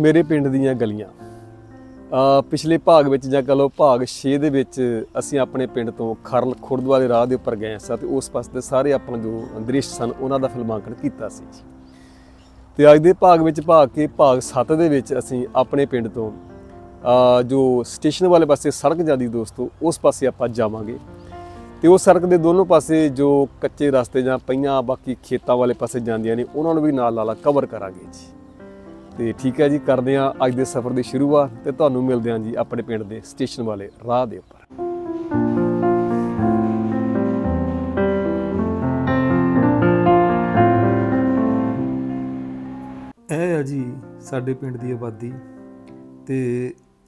ਮੇਰੇ ਪਿੰਡ ਦੀਆਂ ਗਲੀਆਂ। ਪਿਛਲੇ ਭਾਗ ਵਿੱਚ ਜਾਂ ਕਹ ਲਓ ਭਾਗ 6 ਦੇ ਵਿੱਚ ਅਸੀਂ ਆਪਣੇ ਪਿੰਡ ਤੋਂ ਖਰਲ ਖੁਰਦੁਆਰੇ ਰਾਹ ਦੇ ਉੱਪਰ ਗਏ ਸਾਂ ਤੇ ਉਸ ਪਾਸੇ ਦੇ ਸਾਰੇ ਆਪਾਂ ਜੋ ਦ੍ਰਿਸ਼ ਸਨ, ਉਹਨਾਂ ਦਾ ਫਿਲਮਾਂਕਣ ਕੀਤਾ ਸੀ। ਜੀ ਤੇ ਅੱਜ ਦੇ ਭਾਗ ਵਿੱਚ ਭਾਗ ਕੇ ਭਾਗ 7 ਦੇ ਵਿੱਚ ਅਸੀਂ ਆਪਣੇ ਪਿੰਡ ਤੋਂ ਜੋ ਸਟੇਸ਼ਨ ਵਾਲੇ ਪਾਸੇ ਸੜਕ ਜਾਂਦੀ ਦੋਸਤੋ, ਉਸ ਪਾਸੇ ਆਪਾਂ ਜਾਵਾਂਗੇ। ਤੇ ਉਹ ਸੜਕ ਦੇ ਦੋਨੋਂ ਪਾਸੇ ਜੋ ਕੱਚੇ ਰਸਤੇ ਜਾਂ ਪਈਆਂ ਬਾਕੀ ਖੇਤਾਂ ਵਾਲੇ ਪਾਸੇ ਜਾਂਦੀਆਂ ਨੇ, ਉਹਨਾਂ ਨੂੰ ਵੀ ਨਾਲ ਨਾਲ ਕਵਰ ਕਰਾਂਗੇ ਜੀ। ਤੇ ਠੀਕ ਹੈ ਜੀ, ਕਰਦੇ ਹਾਂ ਅੱਜ ਦੇ ਸਫ਼ਰ ਦੀ ਸ਼ੁਰੂਆਤ ਤੇ ਤੁਹਾਨੂੰ ਮਿਲਦੇ ਹਾਂ ਜੀ ਆਪਣੇ ਪਿੰਡ ਦੇ ਸਟੇਸ਼ਨ ਵਾਲੇ ਰਾਹ ਦੇ ਉੱਪਰ। ਇਹ ਆ ਜੀ ਸਾਡੇ ਪਿੰਡ ਦੀ ਆਬਾਦੀ ਤੇ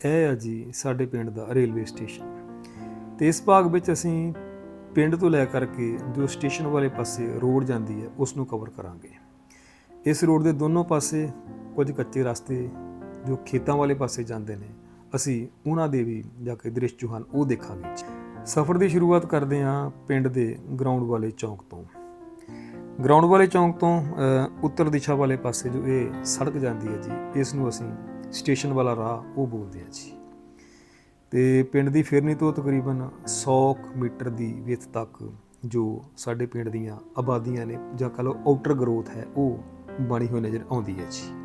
ਇਹ ਆ ਜੀ ਸਾਡੇ ਪਿੰਡ ਦਾ ਰੇਲਵੇ ਸਟੇਸ਼ਨ। ਤੇ ਇਸ ਭਾਗ ਵਿੱਚ ਅਸੀਂ ਪਿੰਡ ਤੋਂ ਲੈ ਕਰਕੇ ਜੋ ਸਟੇਸ਼ਨ ਵਾਲੇ ਪਾਸੇ ਰੋਡ ਜਾਂਦੀ ਹੈ, ਉਸ ਨੂੰ ਕਵਰ ਕਰਾਂਗੇ। ਇਸ ਰੋਡ ਦੇ ਦੋਨੋਂ ਪਾਸੇ ਕੁਝ ਕੱਚੇ ਰਸਤੇ ਜੋ ਖੇਤਾਂ ਵਾਲੇ ਪਾਸੇ ਜਾਂਦੇ ਨੇ, ਅਸੀਂ ਉਹਨਾਂ ਦੇ ਵੀ ਜਾ ਕੇ ਦ੍ਰਿਸ਼ ਜੋ ਹਨ ਉਹ ਦੇਖਾਂਗੇ। ਸਫ਼ਰ ਦੀ ਸ਼ੁਰੂਆਤ ਕਰਦੇ ਹਾਂ ਪਿੰਡ ਦੇ ਗਰਾਊਂਡ ਵਾਲੇ ਚੌਂਕ ਤੋਂ। ਗਰਾਊਂਡ ਵਾਲੇ ਚੌਂਕ ਤੋਂ ਉੱਤਰ ਦਿਸ਼ਾ ਵਾਲੇ ਪਾਸੇ ਜੋ ਇਹ ਸੜਕ ਜਾਂਦੀ ਹੈ ਜੀ, ਇਸ ਨੂੰ ਅਸੀਂ ਸਟੇਸ਼ਨ ਵਾਲਾ ਰਾਹ ਉਹ ਬੋਲਦੇ ਹਾਂ ਜੀ। ਤੇ ਪਿੰਡ ਦੀ ਫਿਰਨੀ ਤੋਂ ਤਕਰੀਬਨ 100 ਮੀਟਰ ਦੀ ਵਿੱਥ ਤੱਕ ਜੋ ਸਾਡੇ ਪਿੰਡ ਦੀਆਂ ਆਬਾਦੀਆਂ ਨੇ, ਜਾਂ ਕਹ ਲਓ ਆਊਟਰ ਗਰੋਥ ਹੈ, ਉਹ ਬਣੀ ਹੋਈ ਨਜ਼ਰ ਆਉਂਦੀ ਹੈ ਜੀ।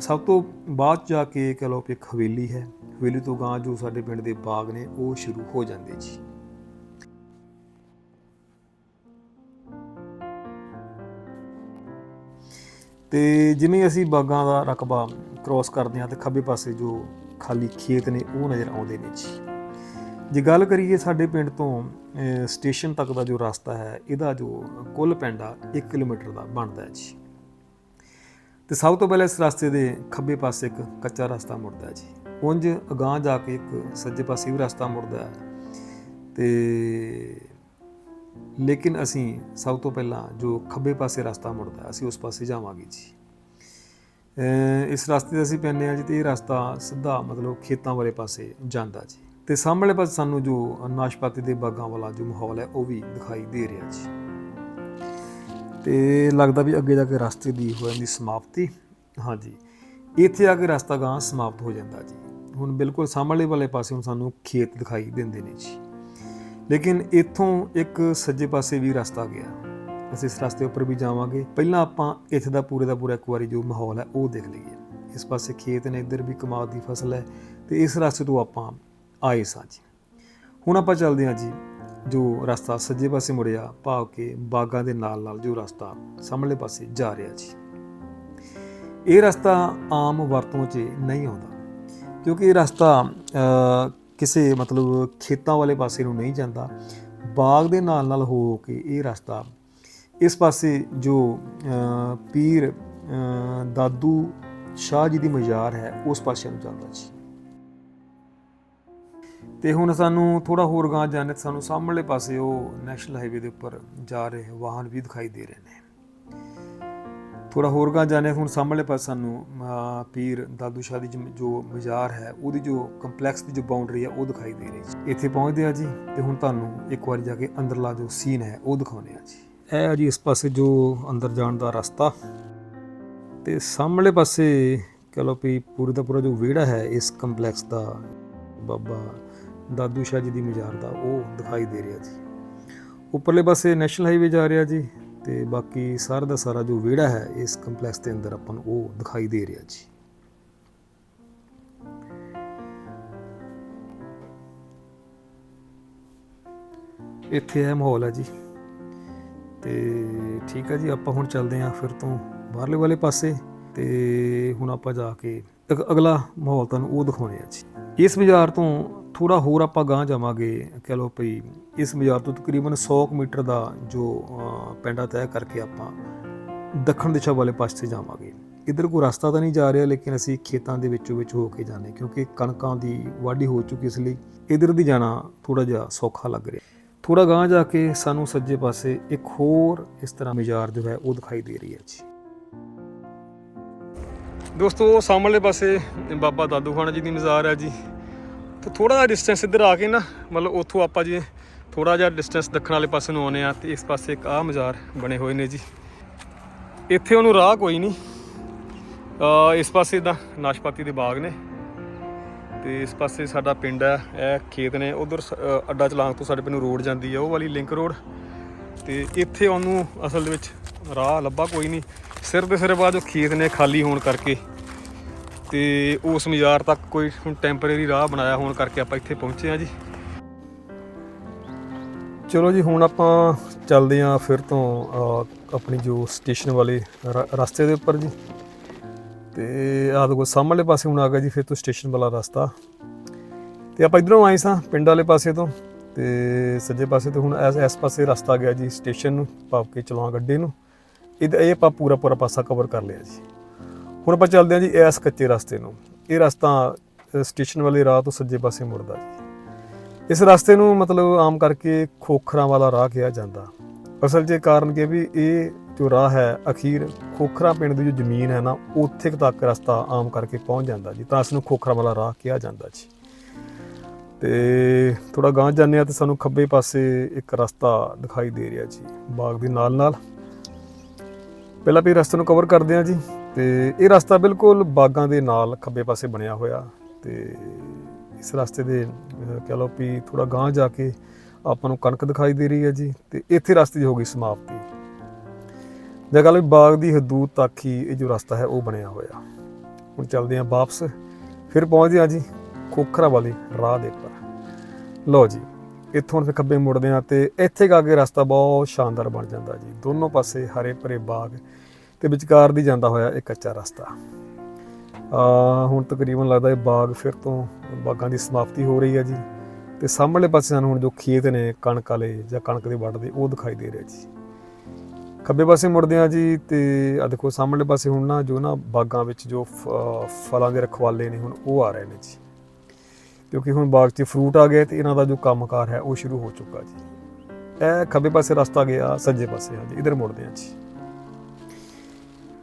ਸਭ ਤੋਂ ਬਾਅਦ 'ਚ ਜਾ ਕੇ ਕਹ ਲਓ ਕਿ ਇੱਕ ਹਵੇਲੀ ਹੈ। ਹਵੇਲੀ ਤੋਂ ਗਾਂ ਜੋ ਸਾਡੇ ਪਿੰਡ ਦੇ ਬਾਗ ਨੇ, ਉਹ ਸ਼ੁਰੂ ਹੋ ਜਾਂਦੇ ਜੀ। ਤੇ ਜਿਵੇਂ ਅਸੀਂ ਬਾਗਾਂ ਦਾ ਰਕਬਾ ਕ੍ਰੋਸ ਕਰਦੇ ਹਾਂ, ਤੇ ਖੱਬੇ ਪਾਸੇ ਜੋ ਖਾਲੀ ਖੇਤ ਨੇ, ਉਹ ਨਜ਼ਰ ਆਉਂਦੇ ਨੇ ਜੀ। ਜੇ ਗੱਲ ਕਰੀਏ ਸਾਡੇ ਪਿੰਡ ਤੋਂ ਸਟੇਸ਼ਨ ਤੱਕ ਦਾ ਜੋ ਰਸਤਾ ਹੈ, ਇਹਦਾ ਜੋ ਕੁੱਲ ਪੈਂਡਾ 1 ਕਿਲੋਮੀਟਰ ਦਾ ਬਣਦਾ ਹੈ ਜੀ। ਤੇ ਸਭ ਤੋਂ ਪਹਿਲਾਂ ਇਸ ਰਸਤੇ ਦੇ ਖੱਬੇ ਪਾਸੇ ਇੱਕ ਕੱਚਾ ਰਸਤਾ ਮੁੜਦਾ ਜੀ। ਉਂਝ ਅਗਾਂਹ ਜਾ ਕੇ ਇੱਕ ਸੱਜੇ ਪਾਸੇ ਵੀ ਰਸਤਾ ਮੁੜਦਾ ਹੈ। ਤੇ ਲੇਕਿਨ ਅਸੀਂ ਸਭ ਤੋਂ ਪਹਿਲਾਂ ਜੋ ਖੱਬੇ ਪਾਸੇ ਰਸਤਾ ਮੁੜਦਾ ਅਸੀਂ ਉਸ ਪਾਸੇ ਜਾਵਾਂਗੇ ਜੀ। ਇਸ ਰਸਤੇ ਤੇ ਅਸੀਂ ਪੈਂਦੇ ਹਾਂ ਜੀ ਤੇ ਇਹ ਰਸਤਾ ਸਿੱਧਾ ਮਤਲਬ ਖੇਤਾਂ ਵਾਲੇ ਪਾਸੇ ਜਾਂਦਾ ਜੀ। ਤੇ ਸਾਹਮਣੇ ਪਾਸੇ ਸਾਨੂੰ ਜੋ ਨਾਸ਼ਪਾਤੀ ਦੇ ਬਾਗਾਂ ਵਾਲਾ ਜੋ ਮਾਹੌਲ ਹੈ, ਉਹ ਵੀ ਦਿਖਾਈ ਦੇ ਰਿਹਾ ਜੀ। ਤੇ ਲੱਗਦਾ ਵੀ ਅੱਗੇ ਜਾ ਕੇ ਰਸਤੇ ਦੀ ਹੋ ਜਾਂਦੀ ਸਮਾਪਤੀ। ਹਾਂਜੀ, ਇੱਥੇ ਆ ਕੇ ਰਸਤਾ ਗਾਂ ਸਮਾਪਤ ਹੋ ਜਾਂਦਾ ਜੀ। ਹੁਣ ਬਿਲਕੁਲ ਸਾਹਮਣੇ ਵਾਲੇ ਪਾਸੇ ਹੁਣ ਸਾਨੂੰ ਖੇਤ ਦਿਖਾਈ ਦਿੰਦੇ ਨੇ ਜੀ। ਲੇਕਿਨ ਇੱਥੋਂ ਇੱਕ ਸੱਜੇ ਪਾਸੇ ਵੀ ਰਸਤਾ ਗਿਆ। ਅਸੀਂ ਇਸ ਰਸਤੇ ਉੱਪਰ ਵੀ ਜਾਵਾਂਗੇ। ਪਹਿਲਾਂ ਆਪਾਂ ਇੱਥੇ ਦਾ ਪੂਰੇ ਦਾ ਪੂਰਾ ਇੱਕ ਵਾਰੀ ਜੋ ਮਾਹੌਲ ਹੈ, ਉਹ ਦੇਖ ਲਈਏ। ਇਸ ਪਾਸੇ ਖੇਤ ਨੇ, ਇੱਧਰ ਵੀ ਕਮਾਦ ਦੀ ਫਸਲ ਹੈ ਤੇ ਇਸ ਰਸਤੇ ਤੋਂ ਆਪਾਂ ਆਏ ਸਾਂ ਜੀ। ਹੁਣ ਆਪਾਂ ਚੱਲਦੇ ਹਾਂ ਜੀ। ਜੋ ਰਸਤਾ ਸੱਜੇ ਪਾਸੇ ਮੁੜਿਆ ਭਾਵ ਕਿ ਬਾਗਾਂ ਦੇ ਨਾਲ ਨਾਲ ਜੋ ਰਸਤਾ ਸਾਹਮਣੇ ਪਾਸੇ ਜਾ ਰਿਹਾ ਜੀ। ਇਹ ਰਸਤਾ ਆਮ ਵਰਤੋਂ 'ਚ ਨਹੀਂ ਆਉਂਦਾ, ਕਿਉਂਕਿ ਇਹ ਰਸਤਾ ਕਿਸੇ ਮਤਲਬ ਖੇਤਾਂ ਵਾਲੇ ਪਾਸੇ ਨੂੰ ਨਹੀਂ ਜਾਂਦਾ। ਬਾਗ ਦੇ ਨਾਲ ਨਾਲ ਹੋ ਕੇ ਇਹ ਰਸਤਾ ਇਸ ਪਾਸੇ ਜੋ ਪੀਰ ਦਾਦੂ ਸ਼ਾਹ ਜੀ ਦੀ ਮਜ਼ਾਰ ਹੈ, ਉਸ ਪਾਸੇ ਨੂੰ ਜਾਂਦਾ ਜੀ। ਤੇ ਹੁਣ ਸਾਨੂੰ ਥੋੜਾ ਹੋਰ ਗਾਂ ਜਾਣੇ ਤੇ ਸਾਨੂੰ ਸਾਹਮਣੇ ਪਾਸੇ ਉਹ ਨੈਸ਼ਨਲ ਹਾਈਵੇ ਦੇ ਉੱਪਰ ਜਾ ਰਹੇ ਵਾਹਨ ਵੀ ਦਿਖਾਈ ਦੇ ਰਹੇ ਨੇ। ਥੋੜਾ ਹੋਰ ਗਾਂ ਜਾਣੇ ਹੁਣ ਸਾਹਮਣੇ ਪਾਸੇ ਸਾਨੂੰ ਪੀਰ ਦਾਦੂ ਸ਼ਾਹ ਦੀ ਜੋ ਬਾਜ਼ਾਰ ਹੈ, ਉਹਦੀ ਜੋ ਕੰਪਲੈਕਸ ਦੀ ਜੋ ਬਾਉਂਡਰੀ ਹੈ, ਉਹ ਦਿਖਾਈ ਦੇ ਰਹੀ ਹੈ ਇੱਥੇ ਪਹੁੰਚਦੇ ਆ ਜੀ ਤੇ ਹੁਣ ਤੁਹਾਨੂੰ ਇੱਕ ਵਾਰੀ ਜਾ ਕੇ ਅੰਦਰਲਾ ਜੋ ਸੀਨ ਹੈ, ਉਹ ਦਿਖਾਉਂਦੇ ਆ ਜੀ। ਇਹ ਆ ਜੀ ਇਸ ਪਾਸੇ ਜੋ ਅੰਦਰ ਜਾਣ ਦਾ ਰਸਤਾ। ਤੇ ਸਾਹਮਣੇ ਪਾਸੇ, ਕਹ ਲਓ ਵੀ ਪੂਰੇ ਦਾ ਪੂਰਾ ਜੋ ਵਿਹੜਾ ਹੈ, ਇਸ ਕੰਪਲੈਕਸ ਦਾ ਬਾਬਾ ਦਾਦੂ ਸ਼ਾਹ ਜੀ ਦੀ ਮਜ਼ਾਰ ਦਾ ਉਹ ਦਿਖਾਈ ਦੇ ਰਿਹਾ ਜੀ ਉੱਪਰਲੇ ਪਾਸੇ ਨੈਸ਼ਨਲ ਹਾਈਵੇ ਜਾ ਰਿਹਾ ਜੀ ਤੇ ਬਾਕੀ ਸਾਰਾ ਦਾ ਸਾਰਾ ਜੋ ਵਿਹੜਾ ਹੈ, ਇਸ ਕੰਪਲੈਕਸ ਦੇ ਅੰਦਰ ਆਪਾਂ ਨੂੰ ਉਹ ਦਿਖਾਈ ਦੇ ਰਿਹਾ ਜੀ। ਇੱਥੇ ਇਹ ਮਾਹੌਲ ਹੈ ਜੀ। ਤੇ ਠੀਕ ਹੈ ਜੀ, ਆਪਾਂ ਹੁਣ ਚੱਲਦੇ ਹਾਂ ਫਿਰ ਤੋਂ ਬਾਹਰਲੇ ਵਾਲੇ ਪਾਸੇ। ਤੇ ਹੁਣ ਆਪਾਂ ਜਾ ਕੇ ਇੱਕ ਅਗਲਾ ਮਾਹੌਲ ਤੁਹਾਨੂੰ ਉਹ ਦਿਖਾਉਣੇ ਆ ਜੀ। ਇਸ ਬਾਜ਼ਾਰ ਤੋਂ ਥੋੜਾ ਹੋਰ ਆਪਾਂ ਗਾਂਹ ਜਾਵਾਂਗੇ ਕਹ ਲਓ ਭਈ ਇਸ ਬਾਜ਼ਾਰ ਤੋਂ ਤਕਰੀਬਨ 100 ਕੁ ਮੀਟਰ ਦਾ ਜੋ ਅਹ, ਪੈਂਡਾ ਤੈਅ ਕਰਕੇ ਆਪਾਂ ਦੱਖਣ ਦਿਸ਼ਾ ਵਾਲੇ ਪਾਸੇ ਜਾਵਾਂਗੇ। ਇਧਰ ਕੋਈ ਰਸਤਾ ਤਾਂ ਨਹੀਂ ਜਾ ਰਿਹਾ ਲੇਕਿਨ ਅਸੀਂ ਖੇਤਾਂ ਦੇ ਵਿੱਚੋਂ ਵਿੱਚ ਹੋ ਕੇ ਜਾਂਦੇ ਕਿਉਂਕਿ ਕਣਕਾਂ ਦੀ ਵਾਢੀ ਹੋ ਚੁੱਕੀ ਇਸ ਲਈ ਇਧਰ ਦੀ ਜਾਣਾ ਥੋੜਾ ਜਿਹਾ ਸੌਖਾ ਲੱਗ ਰਿਹਾ। ਥੋੜਾ ਗਾਂਹ ਜਾ ਕੇ ਸਾਨੂੰ ਸੱਜੇ ਪਾਸੇ ਇੱਕ ਹੋਰ ਇਸ ਤਰ੍ਹਾਂ ਮਜ਼ਾਰ ਜੋ ਹੈ ਉਹ ਦਿਖਾਈ ਦੇ ਰਹੀ ਹੈ ਜੀ। ਦੋਸਤੋ ਸਾਹਮਣੇ ਪਾਸੇ ਬਾਬਾ ਦਾਦੂ ਖਾਨਾ ਜੀ ਦੀ ਮਜ਼ਾਰ ਹੈ ਜੀ। ਤੇ ਥੋੜਾ ਜਿਹਾ ਡਿਸਟੈਂਸ ਇੱਧਰ ਆ ਕੇ ਨਾ ਮਤਲਬ ਉੱਥੋਂ ਆਪਾਂ ਜੀ ਥੋੜਾ ਜਿਹਾ ਡਿਸਟੈਂਸ ਦੱਖਣ ਵਾਲੇ ਪਾਸੇ ਨੂੰ ਆਉਨੇ ਆ ਤੇ ਇਸ ਪਾਸੇ ਇੱਕ ਆਹ ਮਜ਼ਾਰ ਬਣੇ ਹੋਏ ਨੇ ਜੀ। ਇੱਥੇ ਉਹਨੂੰ ਰਾਹ ਕੋਈ ਨਹੀਂ। ਅ, ਇਸ ਪਾਸੇ ਦਾ ਨਾਸ਼ਪਾਤੀ ਦੇ ਬਾਗ ਨੇ। ਤੇ ਇਸ ਪਾਸੇ ਸਾਡਾ ਪਿੰਡ ਹੈ ਇਹ ਖੇਤ ਨੇ। ਉਧਰ ਅੱਡਾ ਚਲਾਂਗ ਤੋਂ ਸਾਡੇ ਪਿੰਡ ਨੂੰ ਰੋਡ ਜਾਂਦੀ ਹੈ ਉਹ ਵਾਲੀ ਲਿੰਕ ਰੋਡ। ਤੇ ਇੱਥੇ ਉਹਨੂੰ ਅਸਲ ਦੇ ਵਿੱਚ ਰਾਹ ਲੱਭਾ ਕੋਈ ਨਹੀਂ। ਸਿਰ ਦੇ ਸਿਰ ਬਾਅਦ ਜੋ ਖੇਤ ਨੇ ਖਾਲੀ ਹੋਣ ਕਰਕੇ ਤੇ ਉਸ ਮਜ਼ਾਰ ਤੱਕ ਕੋਈ ਹੁਣ ਟੈਂਪਰੇਰੀ ਰਾਹ ਬਣਾਇਆ ਹੋਣ ਕਰਕੇ ਆਪਾਂ ਇੱਥੇ ਪਹੁੰਚੇ ਆ ਜੀ। ਚਲੋ ਜੀ, ਹੁਣ ਆਪਾਂ ਚੱਲਦੇ ਆਂ ਫਿਰ ਤੋਂ ਆਪਣੀ ਜੋ ਸਟੇਸ਼ਨ ਵਾਲੇ ਰ- ਰਸਤੇ ਦੇ ਉੱਪਰ ਜੀ। ਤੇ ਆਹ ਦੇਖੋ, ਸਾਹਮਣੇ ਪਾਸੇ ਹੁਣ ਆ ਗਿਆ ਜੀ ਫਿਰ ਤੋਂ ਸਟੇਸ਼ਨ ਵਾਲਾ ਰਸਤਾ। ਤੇ ਆਪਾਂ ਇਧਰੋਂ ਆਏ ਸਾਂ ਪਿੰਡ ਵਾਲੇ ਪਾਸੇ ਤੋਂ। ਤੇ ਸੱਜੇ ਪਾਸੇ ਤੋਂ ਹੁਣ ਇਸ ਇਸ ਪਾਸੇ ਰਸਤਾ ਗਿਆ ਜੀ ਸਟੇਸ਼ਨ ਨੂੰ ਪਾਪ ਕੇ ਚਲਾਉਣ ਗੱਡੇ ਨੂੰ। ਇਹ ਇਹ ਆਪਾਂ ਪੂਰਾ ਪੂਰਾ ਪਾਸਾ ਕਵਰ ਕਰ ਲਿਆ ਜੀ। ਹੁਣ ਆਪਾਂ ਚੱਲਦੇ ਹਾਂ ਜੀ ਇਸ ਕੱਚੇ ਰਸਤੇ ਨੂੰ। ਇਹ ਰਸਤਾ ਸਟੇਸ਼ਨ ਵਾਲੇ ਰਾਹ ਤੋਂ ਸੱਜੇ ਪਾਸੇ ਮੁੜਦਾ ਜੀ। ਇਸ ਰਸਤੇ ਨੂੰ ਮਤਲਬ ਆਮ ਕਰਕੇ ਖੋਖਰਾਂ ਵਾਲਾ ਰਾਹ ਕਿਹਾ ਜਾਂਦਾ। ਅਸਲ 'ਚ ਇਹ ਕਾਰਨ ਕਿ ਵੀ ਇਹ ਜੋ ਰਾਹ ਹੈ, ਅਖੀਰ ਖੋਖਰਾ ਪਿੰਡ ਦੀ ਜੋ ਜ਼ਮੀਨ ਹੈ ਨਾ, ਉੱਥੇ ਤੱਕ ਰਸਤਾ ਆਮ ਕਰਕੇ ਪਹੁੰਚ ਜਾਂਦਾ ਜੀ, ਤਾਂ ਇਸ ਨੂੰ ਖੋਖਰਾ ਵਾਲਾ ਰਾਹ ਕਿਹਾ ਜਾਂਦਾ ਜੀ। ਤੇ ਥੋੜਾ ਗਾਂਹ ਜਾਂਦੇ ਆ ਤੇ ਸਾਨੂੰ ਖੱਬੇ ਪਾਸੇ ਇੱਕ ਰਸਤਾ ਦਿਖਾਈ ਦੇ ਰਿਹਾ ਜੀ, ਬਾਗ ਦੇ ਨਾਲ ਨਾਲ ਪਹਿਲਾਂ ਵੀ ਰਸਤੇ ਨੂੰ ਕਵਰ ਕਰਦੇ ਆ ਜੀ ਤੇ ਇਹ ਰਸਤਾ ਬਿਲਕੁਲ ਬਾਗਾਂ ਦੇ ਨਾਲ ਖੱਬੇ ਪਾਸੇ ਬਣਿਆ ਹੋਇਆ ਤੇ ਇਸ ਰਸਤੇ ਦੇ ਅਹ, ਕਹਿ ਲਓ ਵੀ ਥੋੜਾ ਗਾਂਹ ਜਾ ਕੇ ਆਪਾਂ ਨੂੰ ਕਣਕ ਦਿਖਾਈ ਦੇ ਰਹੀ ਹੈ ਜੀ ਤੇ ਇੱਥੇ ਰਸਤੇ ਦੀ ਹੋ ਗਈ ਸਮਾਪਤੀ। ਜੇ ਗੱਲ ਵੀ ਬਾਗ ਦੀ ਹਦੂਦ ਤੱਕ ਹੀ ਇਹ ਜੋ ਰਸਤਾ ਹੈ ਉਹ ਬਣਿਆ ਹੋਇਆ। ਹੁਣ ਚੱਲਦੇ ਹਾਂ ਵਾਪਸ ਫਿਰ ਪਹੁੰਚਦੇ ਹਾਂ ਜੀ ਖੋਖਰਾ ਵਾਲੇ ਰਾਹ ਦੇ ਉੱਪਰ। ਲਓ ਜੀ। ਇੱਥੋਂ ਫਿਰ ਖੱਬੇ ਮੁੜਦੇ ਹਾਂ ਤੇ ਇੱਥੇ ਕਾ ਕੇ ਰਸਤਾ ਬਹੁਤ ਸ਼ਾਨਦਾਰ ਬਣ ਜਾਂਦਾ ਜੀ। ਦੋਨੋਂ ਪਾਸੇ ਹਰੇ ਭਰੇ ਬਾਗ ਤੇ ਵਿਚਕਾਰ ਦੀ ਜਾਂਦਾ ਹੋਇਆ ਇੱਕ ਕੱਚਾ ਰਸਤਾ। ਆ, ਹੁਣ ਤਕਰੀਬਨ ਲੱਗਦਾ ਇਹ ਬਾਗ ਫਿਰ ਤੋਂ ਬਾਗਾਂ ਦੀ ਸਮਾਪਤੀ ਹੋ ਰਹੀ ਹੈ ਜੀ ਤੇ ਸਾਹਮਣੇ ਪਾਸੇ ਸਾਨੂੰ ਹੁਣ ਜੋ ਖੇਤ ਨੇ, ਕਣਕ ਵਾਲੇ ਜਾਂ ਕਣਕ ਦੇ ਵੱਢਦੇ ਉਹ ਦਿਖਾਈ ਦੇ ਰਿਹਾ ਜੀ। ਖੱਬੇ ਪਾਸੇ ਮੁੜਦੇ ਆ ਜੀ ਤੇ ਆ ਦੇਖੋ ਸਾਹਮਣੇ ਪਾਸੇ ਹੁਣ ਨਾ ਜੋ ਨਾ ਬਾਗਾਂ ਵਿੱਚ ਜੋ ਫ- ਫਲਾਂ ਦੇ ਰਖਵਾਲੇ ਨੇ ਹੁਣ ਉਹ ਆ ਰਹੇ ਨੇ ਜੀ। ਕਿਉਂਕਿ ਹੁਣ ਬਾਗ 'ਚ ਫਰੂਟ ਆ ਗਏ ਤੇ ਇਹਨਾਂ ਦਾ ਜੋ ਕੰਮਕਾਰ ਹੈ ਉਹ ਸ਼ੁਰੂ ਹੋ ਚੁੱਕਾ ਜੀ। ਇਹ ਖੱਬੇ ਪਾਸੇ ਰਸਤਾ ਗਿਆ, ਸੱਜੇ ਪਾਸੇ ਆ ਜੀ ਇਧਰ ਮੁੜਦੇ ਆ ਜੀ।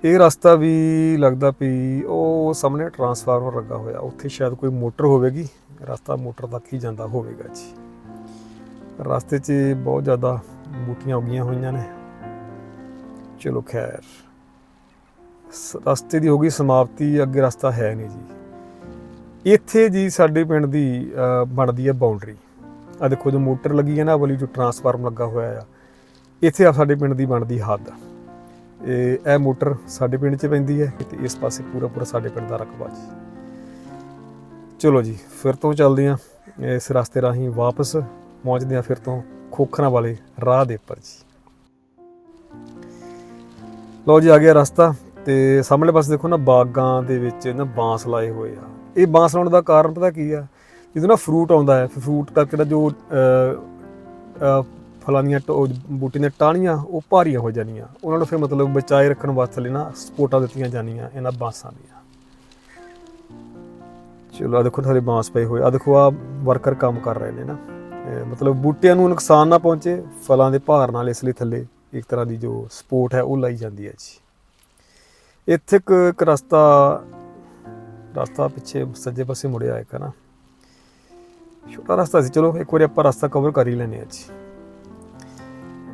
ਇਹ ਰਸਤਾ ਵੀ ਲੱਗਦਾ ਵੀ ਉਹ ਸਾਹਮਣੇ ਟਰਾਂਸਫਾਰਮਰ ਲੱਗਾ ਹੋਇਆ, ਉੱਥੇ ਸ਼ਾਇਦ ਕੋਈ ਮੋਟਰ ਹੋਵੇਗੀ, ਰਸਤਾ ਮੋਟਰ ਤੱਕ ਹੀ ਜਾਂਦਾ ਹੋਵੇਗਾ ਜੀ। ਰਸਤੇ 'ਚ ਬਹੁਤ ਜ਼ਿਆਦਾ ਬੂਟੀਆਂ ਉੱਗੀਆਂ ਹੋਈਆਂ ਨੇ। ਚਲੋ ਖੈਰ, ਸ- ਰਸਤੇ ਦੀ ਹੋ ਗਈ ਸਮਾਪਤੀ, ਅੱਗੇ ਰਸਤਾ ਹੈ ਨਹੀਂ ਜੀ। ਇੱਥੇ ਜੀ ਸਾਡੇ ਪਿੰਡ ਦੀ ਬਣਦੀ ਹੈ ਬਾਉਂਡਰੀ ਆ ਦੇਖੋ ਜੋ ਮੋਟਰ ਲੱਗੀ ਹੈ ਨਾ ਆਹ ਵਾਲੀ ਜੋ ਟਰਾਂਸਫਾਰਮ ਲੱਗਾ ਹੋਇਆ ਆ, ਇੱਥੇ ਆ ਸਾਡੇ ਪਿੰਡ ਦੀ ਬਣਦੀ ਹੱਦ। ਇਹ ਇਹ ਮੋਟਰ ਸਾਡੇ ਪਿੰਡ 'ਚ ਪੈਂਦੀ ਹੈ ਤੇ ਇਸ ਪਾਸੇ ਪੂਰਾ ਪੂਰਾ ਸਾਡੇ ਪਿੰਡ ਦਾ ਰਕਬਾ ਜੀ। ਚਲੋ ਜੀ, ਫਿਰ ਤੋਂ ਚੱਲਦੇ ਹਾਂ, ਇਸ ਰਸਤੇ ਰਾਹੀਂ ਵਾਪਸ ਪਹੁੰਚਦੇ ਹਾਂ ਫਿਰ ਤੋਂ ਖੋਖਰਾਂ ਵਾਲੇ ਰਾਹ ਦੇ ਉੱਪਰ ਜੀ। ਲਓ ਜੀ, ਆ ਗਿਆ ਰਸਤਾ ਤੇ ਸਾਹਮਣੇ ਪਾਸੇ ਦੇਖੋ ਨਾ, ਬਾਗਾਂ ਦੇ ਵਿੱਚ ਨਾ ਬਾਂਸ ਲਾਏ ਹੋਏ ਆ। ਇਹ ਬਾਂਸ ਲਾਉਣ ਦਾ ਕਾਰਨ ਪਤਾ ਕੀ ਆ? ਜਦੋਂ ਨਾ ਫਰੂਟ ਆਉਂਦਾ ਹੈ ਫਰੂਟ ਕਰਕੇ ਦਾ ਜੋ ਫਲਾਂ ਦੀਆਂ ਟੋ- ਬੂਟੇ ਦੀਆਂ ਟਾਹਣੀਆਂ, ਉਹ ਭਾਰੀਆਂ ਹੋ ਜਾਣੀਆਂ। ਉਹਨਾਂ ਨੂੰ ਫਿਰ ਮਤਲਬ ਬਚਾਏ ਰੱਖਣ ਵਾਸਤੇ ਲਈ ਨਾ ਸਪੋਰਟਾਂ ਦਿੱਤੀਆਂ ਜਾਣੀਆਂ ਇਹਨਾਂ ਬਾਂਸਾਂ ਦੀਆਂ। ਚਲੋ ਆ ਦੇਖੋ ਸਾਰੇ ਬਾਂਸ ਪਏ ਹੋਏ। ਆ ਦੇਖੋ ਆ ਵਰਕਰ ਕੰਮ ਕਰ ਰਹੇ ਨੇ ਨਾ। ਇਹ ਮਤਲਬ ਬੂਟਿਆਂ ਨੂੰ ਨੁਕਸਾਨ ਨਾ ਪਹੁੰਚੇ, ਫਲਾਂ ਦੇ ਭਾਰ ਨਾਲ ਇਸ ਲਈ ਥੱਲੇ ਇੱਕ ਤਰ੍ਹਾਂ ਦੀ ਜੋ ਸਪੋਰਟ ਹੈ, ਉਹ ਲਾਈ ਜਾਂਦੀ ਹੈ ਜੀ। ਇੱਥੇ ਇੱਕ ਇੱਕ ਰਸਤਾ ਰਸਤਾ ਪਿੱਛੇ ਸੱਜੇ ਪਾਸੇ ਮੁੜਿਆ ਇੱਕ ਨਾ। ਛੋਟਾ ਰਸਤਾ ਸੀ। ਚਲੋ, ਇੱਕ ਵਾਰੀ ਆਪਾਂ ਰਸਤਾ ਕਵਰ ਕਰ ਹੀ ਲੈਨੇ ਆ ਜੀ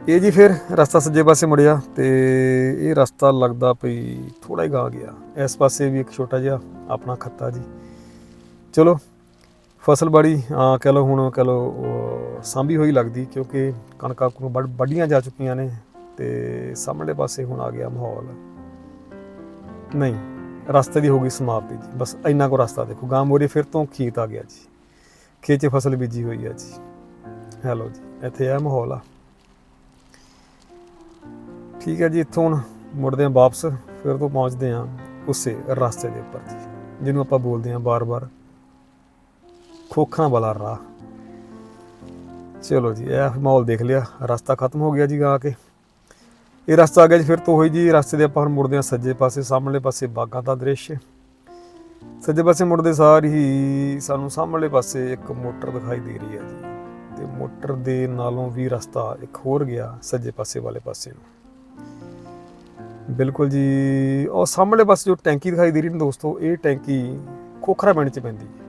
ਇਹ ਜੀ ਫਿਰ ਰਸਤਾ ਸੱਜੇ ਪਾਸੇ ਮੁੜਿਆ ਤੇ ਇਹ ਰਸਤਾ ਲੱਗਦਾ ਪਈ ਥੋੜਾ ਹੀ ਗਾ ਗਿਆ। ਇਸ ਪਾਸੇ ਵੀ ਇੱਕ ਛੋਟਾ ਜਿਹਾ ਆਪਣਾ ਖੱਤਾ ਜੀ। ਚਲੋ, ਫਸਲ ਬੜੀ ਆ ਕਹ ਲਓ ਹੁਣ ਕਹ ਲਓ ਸਾਂਭੀ ਹੋਈ ਲੱਗਦੀ ਕਿਉਂਕਿ ਕਣਕਾਂ ਕੁ ਵੱਢ- ਵੱਢੀਆਂ ਜਾ ਚੁੱਕੀਆਂ ਨੇ ਤੇ ਸਾਹਮਣੇ ਪਾਸੇ ਹੁਣ ਆ ਗਿਆ ਮਾਹੌਲ। ਨਹੀਂ ਰਸਤੇ ਦੀ ਹੋ ਗਈ ਸਮਾਪਤੀ ਜੀ। ਬਸ ਇੰਨਾ ਕੋ ਰਸਤਾ ਦੇਖੋ। ਗਾਂ ਮੋਰੇ ਫਿਰ ਤੋਂ ਖੇਤ ਆ ਗਿਆ ਜੀ। ਖੇਤ 'ਚ ਫਸਲ ਬੀਜੀ ਹੋਈ ਆ ਜੀ। ਹੈਲੋ ਜੀ, ਇੱਥੇ ਇਹ ਮਾਹੌਲ ਆ। ਠੀਕ ਹੈ ਜੀ, ਇੱਥੋਂ ਹੁਣ ਮੁੜਦੇ ਹਾਂ ਵਾਪਸ, ਫਿਰ ਤੋਂ ਪਹੁੰਚਦੇ ਹਾਂ ਉਸੇ ਰਸਤੇ ਦੇ ਉੱਪਰ ਜੀ, ਜਿਹਨੂੰ ਆਪਾਂ ਬੋਲਦੇ ਹਾਂ ਬਾਰ-ਬਾਰ ਖੋਖਾਂ ਵਾਲਾ ਰਾਹ। ਚਲੋ ਜੀ, ਇਹ ਮਾਹੌਲ ਦੇਖ ਲਿਆ। ਰਸਤਾ ਖਤਮ ਹੋ ਗਿਆ ਜੀ ਗਾ ਕੇ। ਇਹ ਰਸਤਾ ਆ ਗਿਆ ਜੀ, ਫਿਰ ਤੋਂ ਹੋਈ ਜੀ ਰਸਤੇ ਦੇ ਆਪਾਂ ਹੁਣ ਮੁੜਦੇ ਹਾਂ ਸੱਜੇ ਪਾਸੇ, ਸਾਹਮਣੇ ਪਾਸੇ ਬਾਗਾਂ ਦਾ ਦ੍ਰਿਸ਼। ਸੱਜੇ ਪਾਸੇ ਮੁੜਦੇ ਸਾਰ ਹੀ ਸਾਨੂੰ ਸਾਹਮਣੇ ਪਾਸੇ ਇੱਕ ਮੋਟਰ ਦਿਖਾਈ ਦੇ ਰਹੀ ਹੈ ਜੀ। ਤੇ ਮੋਟਰ ਦੇ ਨਾਲੋਂ ਵੀ ਰਸਤਾ ਇੱਕ ਹੋਰ ਗਿਆ ਸੱਜੇ ਪਾਸੇ ਵਾਲੇ ਪਾਸੇ ਨੂੰ। ਬਿਲਕੁਲ ਜੀ, ਉਹ ਸਾਹਮਣੇ ਪਾਸੇ ਜੋ ਟੈਂਕੀ ਦਿਖਾਈ ਦੇ ਰਹੀ ਨੇ ਦੋਸਤੋ, ਇਹ ਟੈਂਕੀ ਖੋਖਰਾ ਪਿੰਡ ਚ ਪੈਂਦੀ ਹੈ।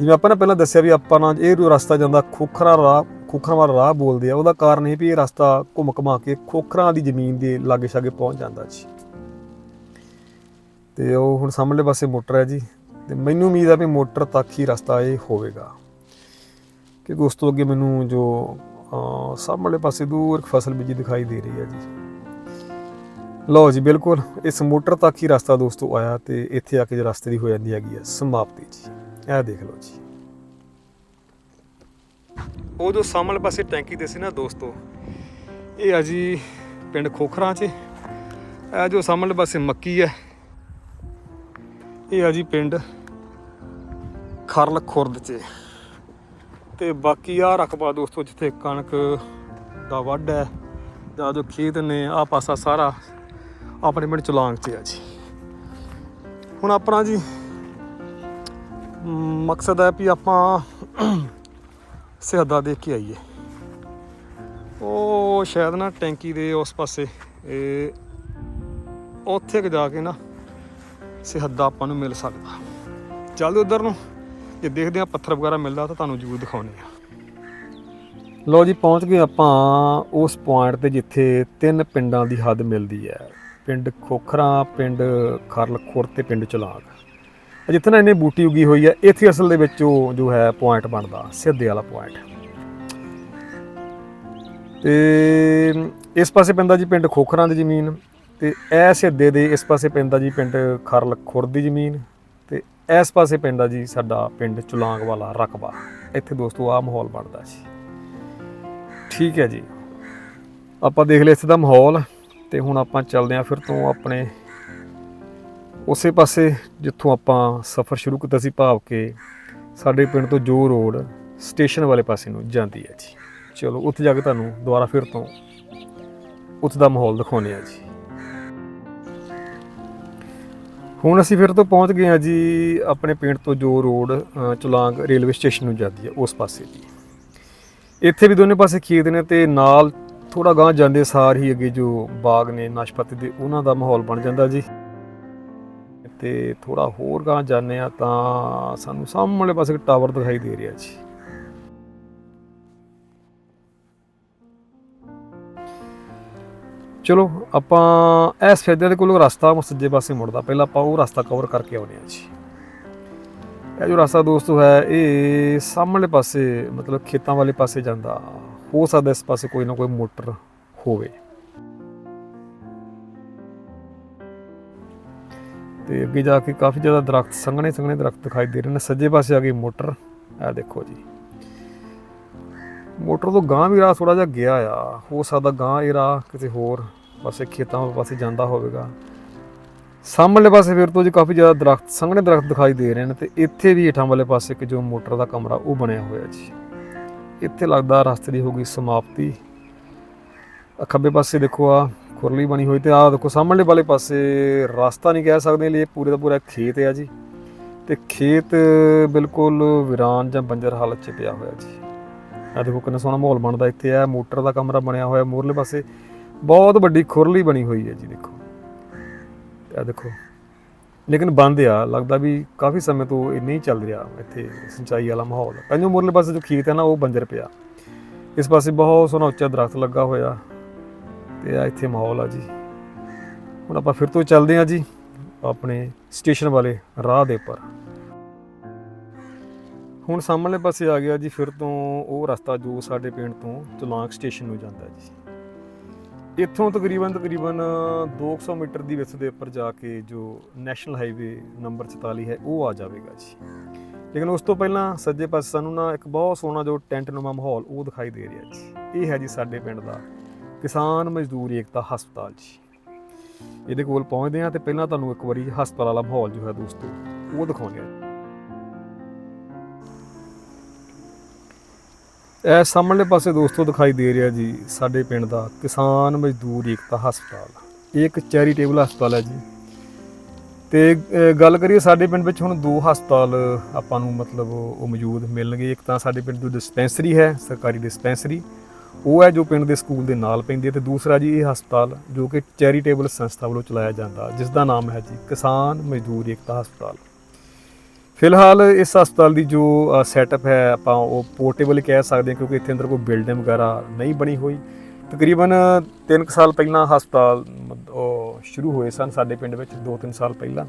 ਜਿਵੇਂ ਆਪਾਂ ਨੇ ਪਹਿਲਾਂ ਦੱਸਿਆ ਵੀ ਆਪਾਂ ਨਾਲ ਇਹ ਜੋ ਰਸਤਾ ਜਾਂਦਾ ਖੋਖਰਾ ਰਾਹ ਖੋਖਰਾਂ ਵਾਲਾ ਰਾਹ ਬੋਲਦੇ ਆ ਉਹਦਾ ਕਾਰਨ ਇਹ ਵੀ ਇਹ ਰਸਤਾ ਘੁੰਮ ਘਮਾ ਕੇ ਖੋਖਰਾਂ ਦੀ ਜ਼ਮੀਨ ਦੇ ਲਾਗੇ ਛਾਗੇ ਪਹੁੰਚ ਜਾਂਦਾ ਜੀ। ਤੇ ਉਹ ਹੁਣ ਸਾਹਮਣੇ ਪਾਸੇ ਮੋਟਰ ਹੈ ਜੀ ਤੇ ਮੈਨੂੰ ਉਮੀਦ ਆ ਵੀ ਮੋਟਰ ਤੱਕ ਹੀ ਰਸਤਾ ਇਹ ਹੋਵੇਗਾ। ਕਿ ਉਸ ਤੋਂ ਅੱਗੇ ਮੈਨੂੰ ਜੋ ਅਹ, ਸਾਹਮਣੇ ਪਾਸੇ ਦੂਰ ਇੱਕ ਫਸਲ ਬੀਜੀ ਦਿਖਾਈ ਦੇ ਰਹੀ ਹੈ ਜੀ। ਲਓ ਜੀ ਬਿਲਕੁਲ ਇਸ ਮੋਟਰ ਤੱਕ ਹੀ ਰਸਤਾ ਦੋਸਤੋ ਆਇਆ ਤੇ ਇੱਥੇ ਆ ਕੇ ਜੇ ਰਸਤੇ ਦੀ ਹੋ ਜਾਂਦੀ ਹੈਗੀ ਹੈ ਸਮਾਪਤੀ ਜੀ। ਇਹ ਦੇਖ ਲਓ ਜੀ। ਉਹ ਜੋ ਸਾਹਮਣੇ ਪਾਸੇ ਟੈਂਕੀ ਦੇ ਸੀ ਨਾ ਦੋਸਤੋ, ਇਹ ਆ ਜੀ ਪਿੰਡ ਖੋਖਰਾਂ 'ਚ। ਇਹ ਜੋ ਸਾਹਮਣੇ ਪਾਸੇ ਮੱਕੀ ਹੈ, ਇਹ ਆ ਜੀ ਪਿੰਡ ਖਰਲ ਖੁਰਦ 'ਚ। ਤੇ ਬਾਕੀ ਆ ਰਕਬਾ ਦੋਸਤੋ, ਜਿੱਥੇ ਕਣਕ ਦਾ ਵੱਢ ਹੈ, ਜਾਂ ਜੋ ਖੇਤ ਨੇ ਆ ਪਾਸਾ ਸਾਰਾ ਆਪਣੇ ਪਿੰਡ ਚਲਾਂਗ 'ਚ ਆ ਜੀ। ਹੁਣ ਆਪਣਾ ਜੀ ਮਕਸਦ ਹੈ ਵੀ ਆਪਾਂ ਸਿਹਦਾ ਦੇਖ ਕੇ ਆਈਏ। ਉਹ ਸ਼ਾਇਦ ਨਾ ਟੈਂਕੀ ਦੇ ਉਸ ਪਾਸੇ, ਇਹ ਉੱਥੇ ਕੁ ਜਾ ਕੇ ਨਾ ਸਿਹਦਾ ਆਪਾਂ ਨੂੰ ਮਿਲ ਸਕਦਾ। ਚੱਲਦੇ ਉਧਰ ਨੂੰ, ਜੇ ਦੇਖਦੇ ਆ ਪੱਥਰ ਵਗੈਰਾ ਮਿਲਦਾ ਤਾਂ ਤੁਹਾਨੂੰ ਜ਼ਰੂਰ ਦਿਖਾਉਣੇ ਆ ਲੋ ਜੀ, ਪਹੁੰਚ ਗਏ ਆਪਾਂ ਉਸ ਪੁਆਇੰਟ ਤੇ ਜਿੱਥੇ ਤਿੰਨ ਪਿੰਡਾਂ ਦੀ ਹੱਦ ਮਿਲਦੀ ਹੈ। ਪਿੰਡ ਖੋਖਰਾ, ਪਿੰਡ ਖਰਲ ਖੁਰ ਤੇ ਪਿੰਡ ਚਲਾਕ। ਜਿੱਥੇ ਨਾ ਇਹਨੇ ਬੂਟੀ ਉਗੀ ਹੋਈ ਹੈ, ਇੱਥੇ ਅਸਲ ਦੇ ਵਿੱਚ ਉਹ ਜੋ ਹੈ ਪੁਆਇੰਟ ਬਣਦਾ, ਸਿੱਧੇ ਵਾਲਾ ਪੁਆਇੰਟ ਤੇ ਇਸ ਪਾਸੇ ਪੈਂਦਾ ਜੀ ਪਿੰਡ ਖੋਖਰਾਂ ਦੀ ਜ਼ਮੀਨ, ਤੇ ਇਹ ਸਿੱਧੇ ਦੇ ਇਸ ਪਾਸੇ ਪੈਂਦਾ ਜੀ ਪਿੰਡ ਖਰਲ ਖੁਰ ਦੀ ਜ਼ਮੀਨ, ਤੇ ਇਸ ਪਾਸੇ ਪੈਂਦਾ ਜੀ ਸਾਡਾ ਪਿੰਡ ਚੁਲਾਂਗ ਵਾਲਾ ਰਕਬਾ। ਇੱਥੇ ਦੋਸਤੋ ਆ ਮਾਹੌਲ ਬਣਦਾ ਸੀ ਠੀਕ ਹੈ ਜੀ। ਆਪਾਂ ਦੇਖ ਲਿਆ ਇੱਥੇ ਦਾ ਮਾਹੌਲ, ਤੇ ਹੁਣ ਆਪਾਂ ਚੱਲਦੇ ਆਂ ਫਿਰ ਤੋਂ ਆਪਣੇ ਉਸੇ ਪਾਸੇ ਜਿੱਥੋਂ ਆਪਾਂ ਸਫ਼ਰ ਸ਼ੁਰੂ ਕੀਤਾ ਸੀ ਭਾਵ ਕੇ ਸਾਡੇ ਪਿੰਡ ਤੋਂ ਜੋ ਰੋਡ ਸਟੇਸ਼ਨ ਵਾਲੇ ਪਾਸੇ ਨੂੰ ਜਾਂਦੀ ਹੈ ਜੀ। ਚਲੋ, ਉੱਥੇ ਜਾ ਕੇ ਤੁਹਾਨੂੰ ਦੁਬਾਰਾ ਫਿਰ ਤੋਂ ਉੱਥੇ ਦਾ ਮਾਹੌਲ ਦਿਖਾਉਂਦੇ ਆ ਜੀ। ਹੁਣ ਅਸੀਂ ਫਿਰ ਤੋਂ ਪਹੁੰਚ ਗਏ ਆ ਜੀ ਆਪਣੇ ਪਿੰਡ ਤੋਂ ਜੋ ਰੋਡ ਚੁਲਾਂਗ ਰੇਲਵੇ ਸਟੇਸ਼ਨ ਨੂੰ ਜਾਂਦੀ ਹੈ, ਉਸ ਪਾਸੇ ਦੀ। ਇੱਥੇ ਵੀ ਦੋਨੇ ਪਾਸੇ ਖੇਤ ਨੇ ਤੇ ਨਾਲ ਥੋੜਾ ਗਾਂਹ ਜਾਂਦੇ ਸਾਰ ਹੀ ਅੱਗੇ ਜੋ ਬਾਗ ਨੇ, ਨਾਸ਼ਪਾਤੀ ਦੇ, ਉਹਨਾਂ ਦਾ ਮਾਹੌਲ ਬਣ ਜਾਂਦਾ ਜੀ। ਤੇ ਥੋੜਾ ਹੋਰ ਗਾਂਹ ਜਾਂਦੇ ਆ ਤਾਂ ਸਾਨੂੰ ਸਾਹਮਣੇ ਪਾਸੇ ਇੱਕ ਟਾਵਰ ਦਿਖਾਈ ਦੇ ਰਿਹਾ ਜੀ। ਚਲੋ, ਆਪਾਂ ਇਸ ਫੈਦੇ ਦੇ ਕੋਲੋਂ ਰਸਤਾ ਸੱਜੇ ਪਾਸੇ ਮੁੜਦਾ। ਪਹਿਲਾਂ ਆਪਾਂ ਉਹ ਰਸਤਾ ਕਵਰ ਕਰਕੇ ਆਉਨੇ ਆ ਜੀ। ਇਹ ਜੋ ਰਸਤਾ ਦੋਸਤੋ ਹੈ, ਇਹ ਸਾਹਮਣੇ ਪਾਸੇ ਮਤਲਬ ਖੇਤਾਂ ਵਾਲੇ ਪਾਸੇ ਜਾਂਦਾ। ਹੋ ਸਕਦਾ ਇਸ ਪਾਸੇ ਕੋਈ ਨਾ ਕੋਈ ਮੋਟਰ ਹੋਵੇ। ਤੇ ਅੱਗੇ ਜਾ ਕੇ ਕਾਫੀ ਜ਼ਿਆਦਾ ਦਰਖਤ ਸੰਘਣੇ ਸੰਘਣੇ ਦਰਖਤ ਦਿਖਾਈ ਦੇ ਰਹੇ ਨੇ। ਸੱਜੇ ਪਾਸੇ ਆ ਗਈ ਮੋਟਰ। ਇਹ ਦੇਖੋ ਜੀ। ਮੋਟਰ ਤੋਂ ਗਾਂ ਵੀ ਰਾਹ ਥੋੜਾ ਜਿਹਾ ਗਿਆ ਆ। ਹੋ ਸਕਦਾ ਗਾਂ ਇਹ ਰਾਹ ਕਿਸੇ ਹੋਰ ਪਾਸੇ, ਖੇਤਾਂ ਪਾਸੇ ਜਾਂਦਾ ਹੋਵੇਗਾ। ਸਾਹਮਣੇ ਪਾਸੇ ਫਿਰ ਤੋਂ ਜੀ ਕਾਫੀ ਜ਼ਿਆਦਾ ਦਰਖਤ, ਸੰਘਣੇ ਦਰਖਤ ਦਿਖਾਈ ਦੇ ਰਹੇ ਨੇ ਤੇ ਇੱਥੇ ਵੀ ਹੇਠਾਂ ਵਾਲੇ ਪਾਸੇ ਕਿ ਜੋ ਮੋਟਰ ਦਾ ਕਮਰਾ ਉਹ ਬਣਿਆ ਹੋਇਆ ਜੀ। ਇੱਥੇ ਲੱਗਦਾ ਰਸਤੇ ਦੀ ਹੋ ਗਈ ਸਮਾਪਤੀ। ਖੱਬੇ ਪਾਸੇ ਦੇਖੋ ਆ। ਖੁਰਲੀ ਬਣੀ ਹੋਈ ਤੇ ਆਹ ਦੇਖੋ, ਸਾਹਮਣੇ ਵਾਲੇ ਪਾਸੇ ਰਸਤਾ ਨਹੀਂ ਕਹਿ ਸਕਦੇ ਲਈ, ਇਹ ਪੂਰੇ ਦਾ ਪੂਰਾ ਖੇਤ ਹੈ ਜੀ। ਤੇ ਖੇਤ ਬਿਲਕੁਲ ਵਿਰਾਨ ਜਾਂ ਬੰਜਰ ਹਾਲਤ 'ਚ ਪਿਆ ਹੋਇਆ ਜੀ। ਆ ਦੇਖੋ ਕਿੰਨਾ ਸੋਹਣਾ ਮਾਹੌਲ ਬਣਦਾ ਇੱਥੇ ਆ ਮੋਟਰ ਦਾ ਕਮਰਾ ਬਣਿਆ ਹੋਇਆ ਮੂਰਲੇ ਪਾਸੇ। ਬਹੁਤ ਵੱਡੀ ਖੁਰਲੀ ਬਣੀ ਹੋਈ ਹੈ ਜੀ, ਦੇਖੋ। ਆ ਦੇਖੋ, ਲੇਕਿਨ ਬੰਦ ਆ, ਲੱਗਦਾ ਵੀ ਕਾਫੀ ਸਮੇਂ ਤੋਂ ਇਹ ਨਹੀਂ ਚੱਲ ਰਿਹਾ ਇੱਥੇ ਸਿੰਚਾਈ ਵਾਲਾ ਮਾਹੌਲ। ਕੰਜੋ ਮੂਰਲੇ ਪਾਸੇ ਜੋ ਖੇਤ ਹੈ ਨਾ, ਉਹ ਬੰਜਰ ਪਿਆ। ਇਸ ਪਾਸੇ ਬਹੁਤ ਸੋਹਣਾ ਉੱਚਾ ਦਰਖਤ ਲੱਗਾ ਹੋਇਆ। ਤੇ ਆ ਇੱਥੇ ਮਾਹੌਲ ਆ ਜੀ। ਹੁਣ ਆਪਾਂ ਫਿਰ ਤੋਂ ਚੱਲਦੇ ਆ ਜੀ ਆਪਣੇ ਸਟੇਸ਼ਨ ਵਾਲੇ ਰਾਹ ਦੇ ਉੱਪਰ। ਹੁਣ ਸਾਹਮਣੇ ਪਾਸੇ ਆ ਗਿਆ ਜੀ, ਫਿਰ ਤੋਂ ਉਹ ਰਸਤਾ ਜੋ ਸਾਡੇ ਪਿੰਡ ਤੋਂ ਚਲਾਂਕ ਸਟੇਸ਼ਨ ਨੂੰ ਜਾਂਦਾ ਜੀ। ਇੱਥੋਂ ਤਕਰੀਬਨ ਤਕਰੀਬਨ 200 ਮੀਟਰ ਦੀ ਵਿੱਥ ਦੇ ਉੱਪਰ ਜਾ ਕੇ ਜੋ ਨੈਸ਼ਨਲ ਹਾਈਵੇ ਨੰਬਰ 44 ਹੈ, ਉਹ ਆ ਜਾਵੇਗਾ ਜੀ। ਲੇਕਿਨ ਉਸ ਤੋਂ ਪਹਿਲਾਂ ਸੱਜੇ ਪਾਸੇ ਸਾਨੂੰ ਨਾ ਇੱਕ ਬਹੁਤ ਸੋਹਣਾ ਜੋ ਟੈਂਟ ਨੁਮਾ ਮਾਹੌਲ ਉਹ ਦਿਖਾਈ ਦੇ ਰਿਹਾ ਜੀ। ਇਹ ਹੈ ਜੀ ਸਾਡੇ ਪਿੰਡ ਦਾ ਕਿਸਾਨ ਮਜ਼ਦੂਰ ਏਕਤਾ ਹਸਪਤਾਲ ਜੀ। ਇਹਦੇ ਕੋਲ ਪਹੁੰਚਦੇ ਆ ਤੇ ਪਹਿਲਾਂ ਤੁਹਾਨੂੰ ਇੱਕ ਵਾਰੀ ਹਸਪਤਾਲ ਵਾਲਾ ਮਾਹੌਲ ਜੋ ਹੈ ਦੋਸਤੋ, ਉਹ ਦਿਖਾਉਂਦੇ ਆ ਇਹ ਸਾਹਮਣੇ ਪਾਸੇ ਦੋਸਤੋ ਦਿਖਾਈ ਦੇ ਰਿਹਾ ਜੀ ਸਾਡੇ ਪਿੰਡ ਦਾ ਕਿਸਾਨ ਮਜ਼ਦੂਰ ਏਕਤਾ ਹਸਪਤਾਲ। ਇਹ ਇੱਕ ਚੈਰੀਟੇਬਲ ਹਸਪਤਾਲ ਹੈ ਜੀ। ਤੇ ਗੱਲ ਕਰੀਏ ਸਾਡੇ ਪਿੰਡ ਵਿੱਚ ਹੁਣ ਦੋ ਹਸਪਤਾਲ ਆਪਾਂ ਨੂੰ ਮਤਲਬ ਉਹ ਮੌਜੂਦ ਮਿਲਣਗੇ। ਇੱਕ ਤਾਂ ਸਾਡੇ ਪਿੰਡ ਦੀ ਡਿਸਪੈਂਸਰੀ ਹੈ, ਸਰਕਾਰੀ ਡਿਸਪੈਂਸਰੀ। ਉਹ ਹੈ ਜੋ ਪਿੰਡ ਦੇ ਸਕੂਲ ਦੇ ਨਾਲ ਪੈਂਦੀ ਹੈ ਤੇ ਦੂਸਰਾ ਜੀ ਇਹ ਹਸਪਤਾਲ ਜੋ ਕਿ ਚੈਰੀਟੇਬਲ ਸੰਸਥਾ ਵੱਲੋਂ ਚਲਾਇਆ ਜਾਂਦਾ ਜਿਸ ਦਾ ਨਾਮ ਹੈ ਜੀ ਕਿਸਾਨ ਮਜ਼ਦੂਰ ਏਕਤਾ ਹਸਪਤਾਲ। ਫਿਲਹਾਲ ਇਸ ਹਸਪਤਾਲ ਦੀ ਜੋ ਸੈਟਅਪ ਹੈ, ਆਪਾਂ ਉਹ ਪੋਰਟੇਬਲ ਕਹਿ ਸਕਦੇ ਹਾਂ ਕਿਉਂਕਿ ਇੱਥੇ ਅੰਦਰ ਕੋਈ ਬਿਲਡਿੰਗ ਵਗੈਰਾ ਨਹੀਂ ਬਣੀ ਹੋਈ। ਤਕਰੀਬਨ 3 ਸਾਲ ਪਹਿਲਾਂ ਹਸਪਤਾਲ ਉਹ ਸ਼ੁਰੂ ਹੋਏ ਸਨ ਸਾਡੇ ਪਿੰਡ ਵਿੱਚ 2-3 ਸਾਲ ਪਹਿਲਾਂ।